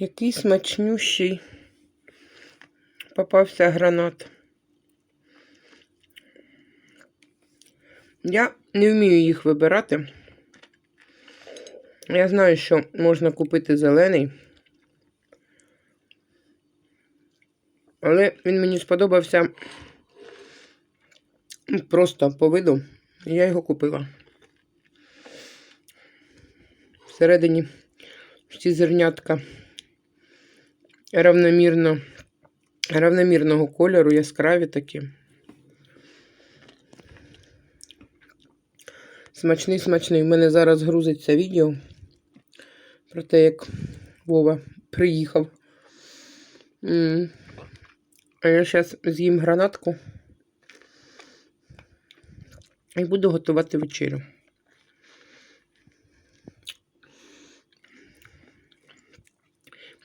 Який смачнющий попався гранат. Я не вмію їх вибирати. Я знаю, що можна купити зелений. Але він мені сподобався просто по виду. Я його купила. Всередині всі зернятка равномірно, равномірного кольору, яскраві такі. Смачний, смачний. У мене зараз грузиться відео про те, як Вова приїхав. А я зараз з'їм гранатку і буду готувати вечерю.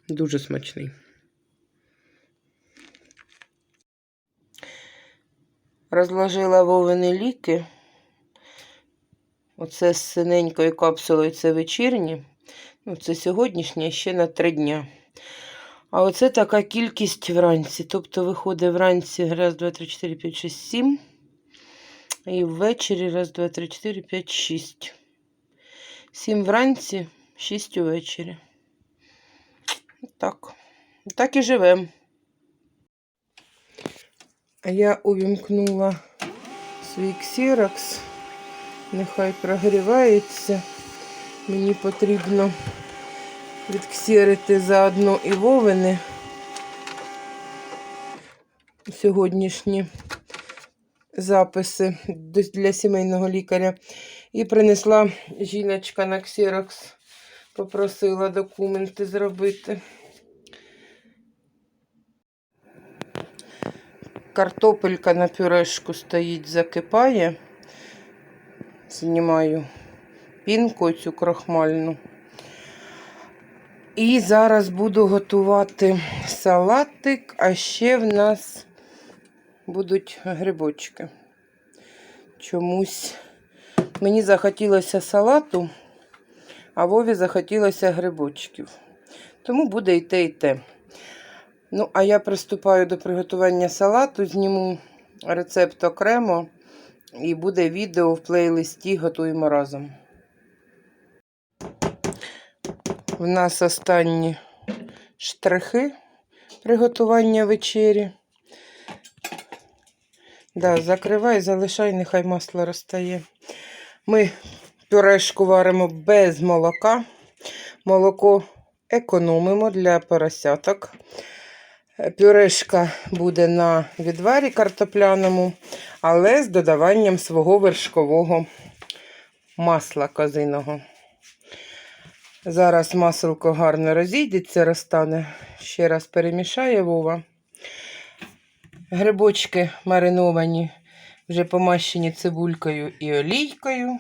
Дуже смачний. Розложила вовини ліки. Оце з синенькою капсулою це вечірні. Ну, це сьогоднішнє ще на три дня. А оце така кількість вранці. Тобто виходить вранці раз, два, три, чотири, п'ять, шість, сім. І ввечері раз, два, три, чотири, п'ять, шість. Сім вранці, шість увечері. Так. Так і живемо. А я увімкнула свій ксерокс. Нехай прогрівається. Мені потрібно відксерити заодно і вовини. Сьогоднішні записи для сімейного лікаря. І принесла жіночка на ксерокс, попросила документи зробити. Картопелька на пюрешку стоїть, закипає. Знімаю пінку цю крохмальну. І зараз буду готувати салатик, а ще в нас будуть грибочки. Чомусь мені захотілося салату, а Вові захотілося грибочків. Тому буде і те, і те. Ну, а я приступаю до приготування салату, зніму рецепт окремо, і буде відео в плейлисті готуємо разом. В нас останні штрихи приготування вечері. Да, закривай, залишай, нехай масло розтає. Ми пюрешку варимо без молока. Молоко економимо для поросяток. Пюрешка буде на відварі картопляному, але з додаванням свого вершкового масла козиного. Зараз маселко гарно розійдеться, розтане. Ще раз перемішає Вова. Грибочки мариновані, вже помащені цибулькою і олійкою.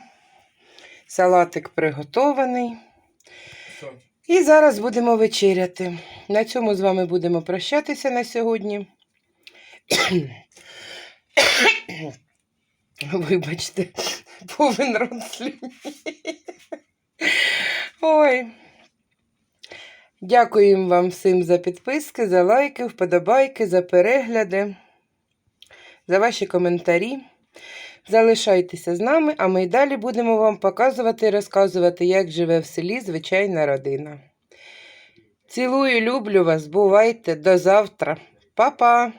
Салатик приготований. І зараз будемо вечеряти. На цьому з вами будемо прощатися на сьогодні. Вибачте, повен рот слюні. Ой. Дякуємо вам всім за підписки, за лайки, вподобайки, за перегляди, за ваші коментарі. Залишайтеся з нами, а ми й далі будемо вам показувати і розказувати, як живе в селі звичайна родина. Цілую, люблю вас, бувайте, до завтра. Па-па!